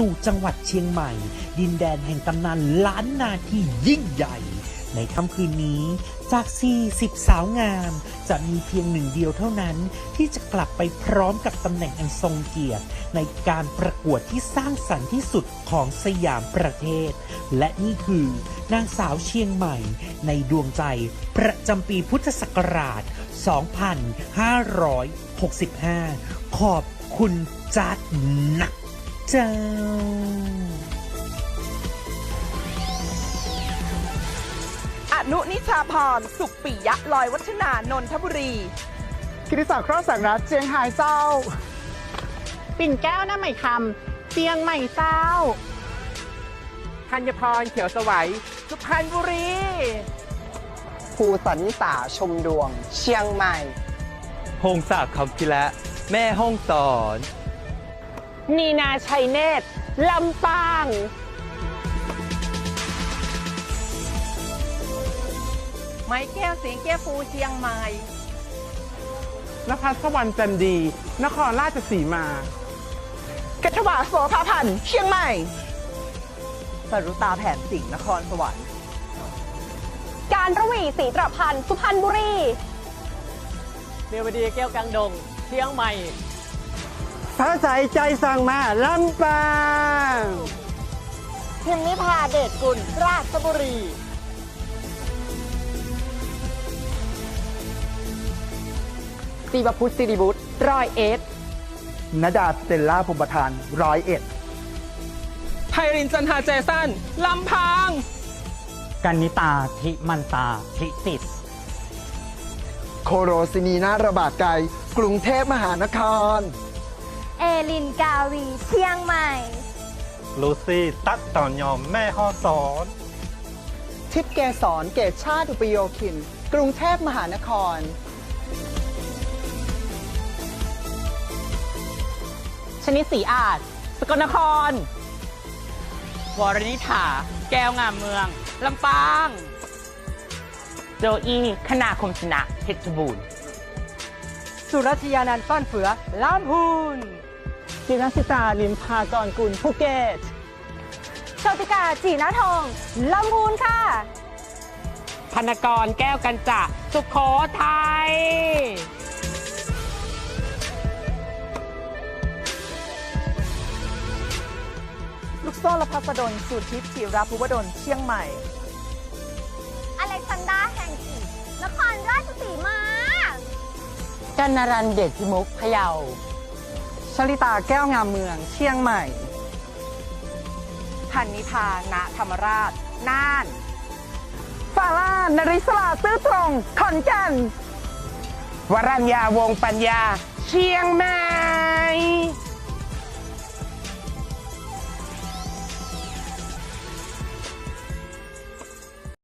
สู่จังหวัดเชียงใหม่ ดินแดนแห่งตำนานล้านนาที่ยิ่งใหญ่ ในค่ำคืนนี้จาก 40 สาวงาม จะมีเพียงหนึ่งเดียวเท่านั้น ที่จะกลับไปพร้อมกับตำแหน่งอันทรงเกียรติ ในการประกวดที่สร้างสรรค์ที่สุดของสยามประเทศ และนี่คือนางสาวเชียงใหม่ ในดวงใจประจำปีพุทธศักราช 2565 ขอบคุณจัดหนัก จ้าอนุนิชาพร สุขปิยะลอยวัฒนานนทบุรี กิติศักดิ์ครอบแสงรัฐเจียงไฮ้เศร้า ปิ่นแก้วหน้าใหม่คำเชียงใหม่เจ้าธัญพรเขียวสวัยสุพรรณบุรีภูสันนิสาชมดวง เชียงใหม่ พงศักดิ์คำพิละ แม่ห้องสอน นีนาชัยเนตรลำปางไม้แก้วเสียงแก้วฟูเชียงใหม่นภัสสวรรณจันดี นครราชสีมา กัทวาโสภาพันธ์เชียงใหม่สรุตาแผนสิงห์นครสวรรค์ การระวีศรีประพันธ์สุพรรณบุรี เดวดีแก้วกังดง เชียงใหม่ พระสายใจสั่งมาลำปางพิมนิพาเดชกุลราชบุรี สีบพุทธสิริบุตรร้อยเอ็ดนดาสเตลล่าภูมิประธานร้อยเอ็ดไพรินจันทาเจสันลำพังกันนิตาทิมันตาทิติสโคโรซินีนาระบาดไกลกรุงเทพมหานครเอ ลินกาวีเชียงใหม่ ลูซี่ตักตอนยอมแม่ห้อสอนทิพย์เกสรเกตชาติอุปโยคิน กรุงเทพมหานคร ชนิดสีอาจ สกลนคร วรนิถาแก้วงามเมือง ลำปาง โจอีคณาคมชนะเพชรบูรณ์ สุรัชยานันท์ฟ้านเฟือลำพูน จินสิตาลิมพากรกุลภูเก็ตโชติกาจีนาทองลำพูนค่ะพนกรแก้วกันจะสุขโขทัยลูกโซ่ละพัสดลสุทิพย์จิราภูวดลเชียงใหม่ อเล็กซานดราแห่งกีนครราชสีมากันนรันเดชพิมุกพะเยา ชลิตาแก้วงามเมือง เชียงใหม่ พันนิพาณธรรมราช น่านฟาล่านริสลาตื้อตรง ขอนแก่น วรัญญาวงปัญญา เชียงใหม่อ